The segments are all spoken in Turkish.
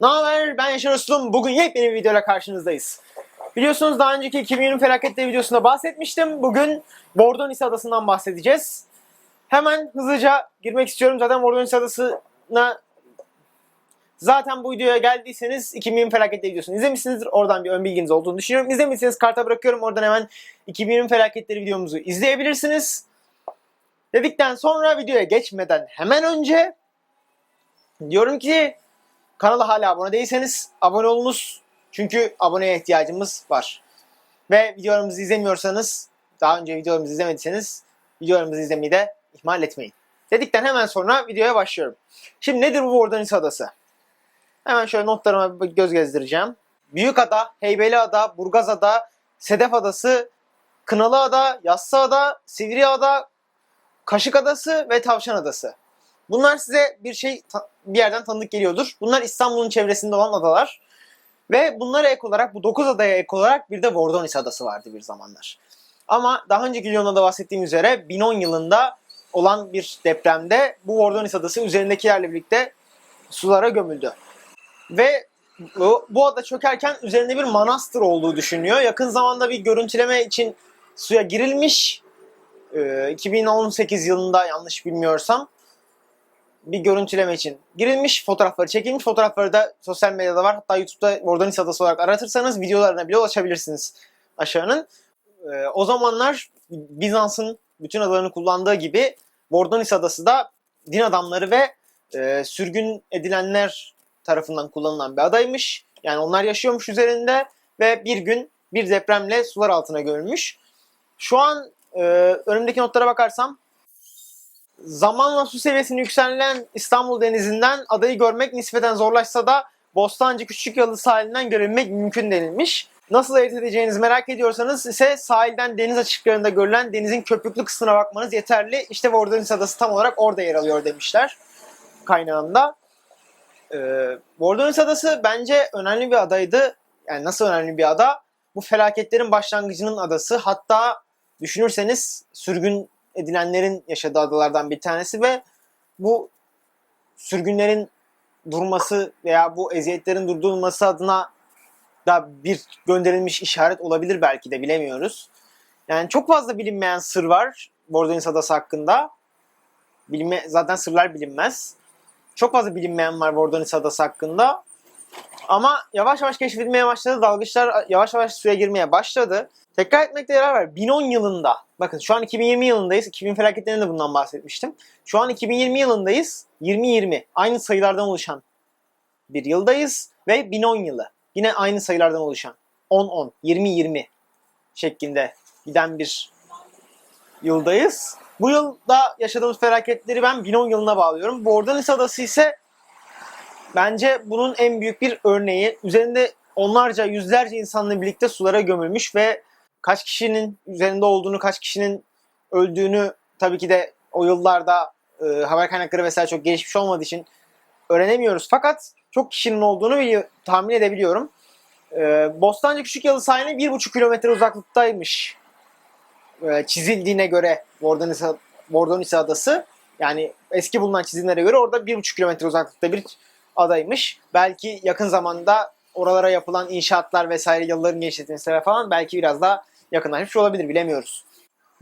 Ne haber? Ben Yaşar Uslum. Bugün yepyeni bir videoyla karşınızdayız. Biliyorsunuz daha önceki 2020 felaketleri videosunda bahsetmiştim. Bugün Vordonis Adası'ndan bahsedeceğiz. Hemen hızlıca girmek istiyorum. Zaten Vordonis Adası'na zaten bu videoya geldiyseniz 2020 felaketleri videosunu izlemişsinizdir. Oradan bir ön bilginiz olduğunu düşünüyorum. İzlemişseniz karta bırakıyorum. Oradan hemen 2020 felaketleri videomuzu izleyebilirsiniz. Dedikten sonra videoya geçmeden hemen önce diyorum ki Kanala hala abone değilseniz abone olunuz. Çünkü aboneye ihtiyacımız var. Ve videolarımızı izlemiyorsanız, daha önce videolarımızı izlemediyseniz videolarımızı izlemeyi de ihmal etmeyin. Dedikten hemen sonra videoya başlıyorum. Şimdi nedir bu Vordonis Adası? Hemen şöyle notlarıma bir göz gezdireceğim. Büyükada, Heybeliada, Burgazada, Sedef Adası, Kınalı Ada, Yassı Ada, Sivri Ada, Kaşık Adası ve Tavşan Adası. Bunlar size bir şey bir yerden tanıdık geliyordur. Bunlar İstanbul'un çevresinde olan adalar. Ve bunlara ek olarak bu 9 adaya ek olarak bir de Vordonis adası vardı bir zamanlar. Ama daha önceki videomda da bahsettiğim üzere 1010 yılında olan bir depremde bu Vordonis adası üzerindekilerle birlikte sulara gömüldü. Ve bu, bu ada çökerken üzerinde bir manastır olduğu düşünülüyor. Yakın zamanda bir görüntüleme için suya girilmiş. Ee, 2018 yılında yanlış bilmiyorsam bir görüntüleme için girilmiş. Fotoğrafları çekilmiş. Fotoğrafları da sosyal medyada var. Hatta YouTube'da Vordonis Adası olarak aratırsanız videolarına bile ulaşabilirsiniz aşağının. Ee, o zamanlar Bizans'ın bütün adalarını kullandığı gibi Vordonis Adası da din adamları ve e, sürgün edilenler tarafından kullanılan bir adaymış. Yani onlar yaşıyormuş üzerinde ve bir gün bir depremle sular altına gömülmüş. Şu an e, önümdeki notlara bakarsam zamanla su seviyesinin yükselen İstanbul Denizi'nden adayı görmek nispeten zorlaşsa da Bostancı Küçük Yalı sahilinden görülmek mümkün denilmiş. Nasıl ayırt edeceğinizi merak ediyorsanız ise sahilden deniz açıklarında görülen denizin köpüklü kısmına bakmanız yeterli. İşte Vordonis Adası tam olarak orada yer alıyor demişler kaynağında. Ee, Vordonis Adası bence önemli bir adaydı. Yani nasıl önemli bir ada? Bu felaketlerin başlangıcının adası. Hatta düşünürseniz sürgün edilenlerin yaşadığı adalardan bir tanesi ve bu sürgünlerin durması veya bu eziyetlerin durdurulması adına da bir gönderilmiş işaret olabilir belki de bilemiyoruz. Yani çok fazla bilinmeyen sır var Bordonis Adası hakkında. Bilinme, zaten sırlar bilinmez. Çok fazla bilinmeyen var Bordonis Adası hakkında. Ama yavaş yavaş keşfedilmeye başladı. Dalgıçlar yavaş yavaş suya girmeye başladı. Tekrar etmekte yarar var. 1010 yılında, bakın şu an 2020 yılındayız. 2000 felaketlerinde de bundan bahsetmiştim. Şu an 2020 yılındayız. 2020 aynı sayılardan oluşan bir yıldayız ve 1010 yılı. Yine aynı sayılardan oluşan 10-10, 20-20 şeklinde giden bir yıldayız. Bu yılda yaşadığımız felaketleri ben 1010 yılına bağlıyorum. Bordonis Adası ise bence bunun en büyük bir örneği. Üzerinde onlarca, yüzlerce insanla birlikte sulara gömülmüş ve kaç kişinin üzerinde olduğunu, kaç kişinin öldüğünü tabii ki de o yıllarda e, haber kaynakları vesaire çok gelişmiş olmadığı için öğrenemiyoruz. Fakat çok kişinin olduğunu bili- tahmin edebiliyorum. E, Bostancı Küçük Yalı sahine 1,5 kilometre uzaklıktaymış e, çizildiğine göre Vordonis, Vordonis Adası. Yani eski bulunan çizimlere göre orada 1,5 kilometre uzaklıkta bir adaymış. Belki yakın zamanda oralara yapılan inşaatlar vesaire yılların genişletilmesiyle falan belki biraz daha yakınlaşmış olabilir bilemiyoruz.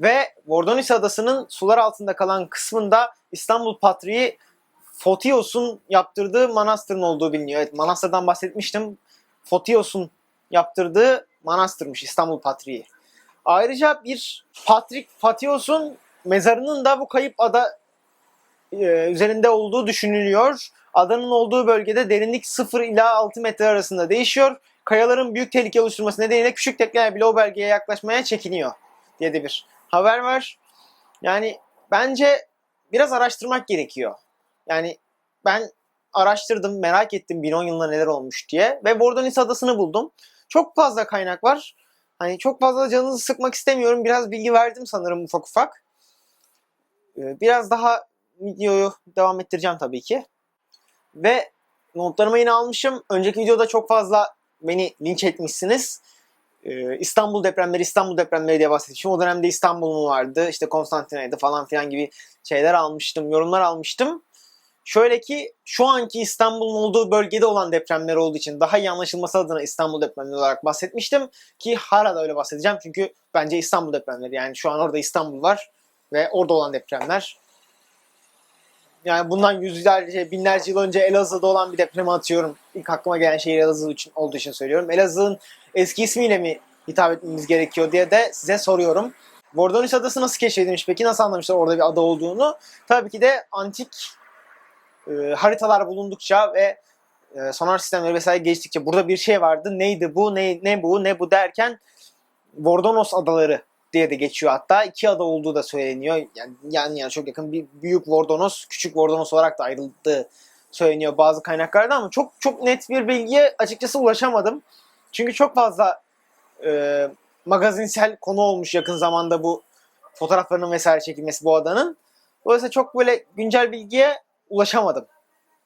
Ve Vordonis Adası'nın sular altında kalan kısmında İstanbul Patriği Fotios'un yaptırdığı manastırın olduğu biliniyor. Evet manastırdan bahsetmiştim. Fotios'un yaptırdığı manastırmış İstanbul Patriği. Ayrıca bir Patrik Fatios'un mezarının da bu kayıp ada e, üzerinde olduğu düşünülüyor. Adanın olduğu bölgede derinlik 0 ila 6 metre arasında değişiyor. Kayaların büyük tehlike oluşturması nedeniyle küçük tekneler bile o bölgeye yaklaşmaya çekiniyor diye de bir haber var. Yani bence biraz araştırmak gerekiyor. Yani ben araştırdım, merak ettim 1010 yılında neler olmuş diye ve Bordonis Adası'nı buldum. Çok fazla kaynak var. Hani çok fazla canınızı sıkmak istemiyorum. Biraz bilgi verdim sanırım ufak ufak. Ee, Biraz daha videoyu devam ettireceğim tabii ki. Ve notlarımı yine almışım. Önceki videoda çok fazla beni linç etmişsiniz. Ee, İstanbul depremleri, İstanbul depremleri diye bahsetmişim. O dönemde İstanbul mu vardı, işte Konstantiniyye'de falan filan gibi şeyler almıştım, yorumlar almıştım. Şöyle ki şu anki İstanbul'un olduğu bölgede olan depremler olduğu için daha iyi anlaşılması adına İstanbul depremleri olarak bahsetmiştim. Ki hala da öyle bahsedeceğim çünkü bence İstanbul depremleri yani şu an orada İstanbul var ve orada olan depremler. Yani bundan yüzlerce, binlerce yıl önce Elazığ'da olan bir depremi atıyorum. İlk aklıma gelen şehir Elazığ için, olduğu için söylüyorum. Elazığ'ın eski ismiyle mi hitap etmemiz gerekiyor diye de size soruyorum. Vordonis Adası nasıl keşfedilmiş peki? Nasıl anlamışlar orada bir ada olduğunu? Tabii ki de antik e, haritalar bulundukça ve e, sonar sistemleri vesaire geçtikçe burada bir şey vardı. Neydi bu, ne, ne bu, ne bu derken Vordonos adaları diye de geçiyor hatta. iki ada olduğu da söyleniyor. Yani yani, yani çok yakın bir büyük Vordonos, küçük Vordonos olarak da ayrıldığı söyleniyor bazı kaynaklarda ama çok çok net bir bilgiye açıkçası ulaşamadım. Çünkü çok fazla e, magazinsel konu olmuş yakın zamanda bu fotoğraflarının vesaire çekilmesi bu adanın. Dolayısıyla çok böyle güncel bilgiye ulaşamadım.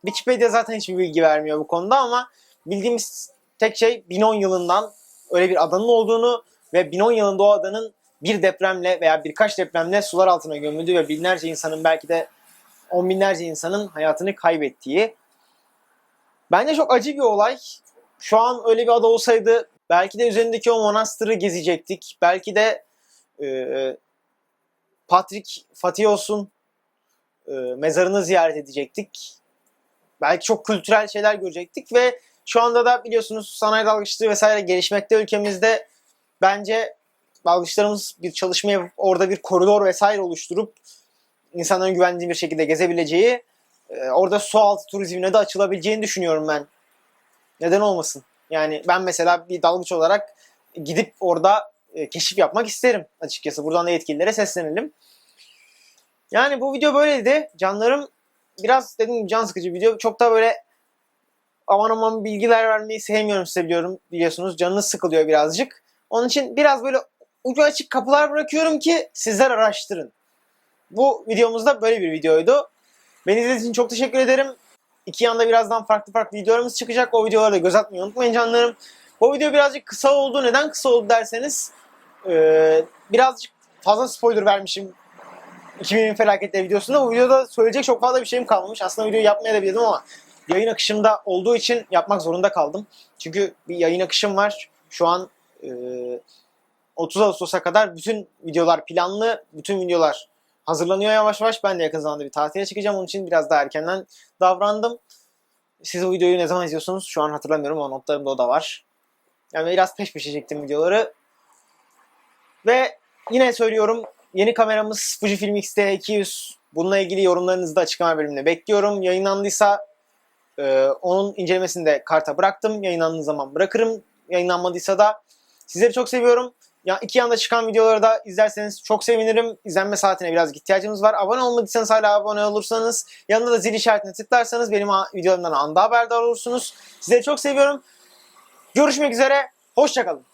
Wikipedia zaten hiçbir bilgi vermiyor bu konuda ama bildiğimiz tek şey 1010 yılından öyle bir adanın olduğunu ve 1010 yılında o adanın bir depremle veya birkaç depremle sular altına gömüldüğü ve binlerce insanın belki de on binlerce insanın hayatını kaybettiği. Bence çok acı bir olay. Şu an öyle bir ada olsaydı belki de üzerindeki o manastırı gezecektik. Belki de e, Patrick Fatios'un e, mezarını ziyaret edecektik. Belki çok kültürel şeyler görecektik ve şu anda da biliyorsunuz sanayi dalgıçlığı vesaire gelişmekte ülkemizde bence dalgıçlarımız bir çalışma yapıp orada bir koridor vesaire oluşturup insanların güvendiği bir şekilde gezebileceği e, orada su altı turizmine de açılabileceğini düşünüyorum ben. Neden olmasın? Yani ben mesela bir dalgıç olarak gidip orada e, keşif yapmak isterim açıkçası. Buradan da yetkililere seslenelim. Yani bu video böyleydi. Canlarım biraz gibi can sıkıcı video. Çok da böyle aman aman bilgiler vermeyi sevmiyorum size biliyorum biliyorsunuz. Canınız sıkılıyor birazcık. Onun için biraz böyle ucu açık kapılar bırakıyorum ki sizler araştırın. Bu videomuzda böyle bir videoydu. Beni izlediğiniz için çok teşekkür ederim. İki yanda birazdan farklı farklı videolarımız çıkacak. O videoları da göz atmayı unutmayın canlarım. Bu video birazcık kısa oldu. Neden kısa oldu derseniz ee, birazcık fazla spoiler vermişim 2000 felaketleri videosunda. Bu videoda söyleyecek çok fazla bir şeyim kalmamış. Aslında videoyu yapmaya da bilirdim ama yayın akışımda olduğu için yapmak zorunda kaldım. Çünkü bir yayın akışım var. Şu an e, 30 Ağustos'a kadar bütün videolar planlı. Bütün videolar hazırlanıyor yavaş yavaş. Ben de yakın zamanda bir tatile çıkacağım. Onun için biraz daha erkenden davrandım. Siz o videoyu ne zaman izliyorsunuz? Şu an hatırlamıyorum ama notlarımda o da var. Yani biraz peş peşe çektim videoları. Ve yine söylüyorum yeni kameramız Fujifilm X-T200. Bununla ilgili yorumlarınızı da açıklama bölümünde bekliyorum. Yayınlandıysa e, onun incelemesini de karta bıraktım. Yayınlandığı zaman bırakırım. Yayınlanmadıysa da sizleri çok seviyorum. Ya iki yanda çıkan videoları da izlerseniz çok sevinirim. İzlenme saatine biraz ihtiyacımız var. Abone olmadıysanız hala abone olursanız yanında da zil işaretine tıklarsanız benim videolarımdan anda haberdar olursunuz. Sizleri çok seviyorum. Görüşmek üzere. Hoşçakalın.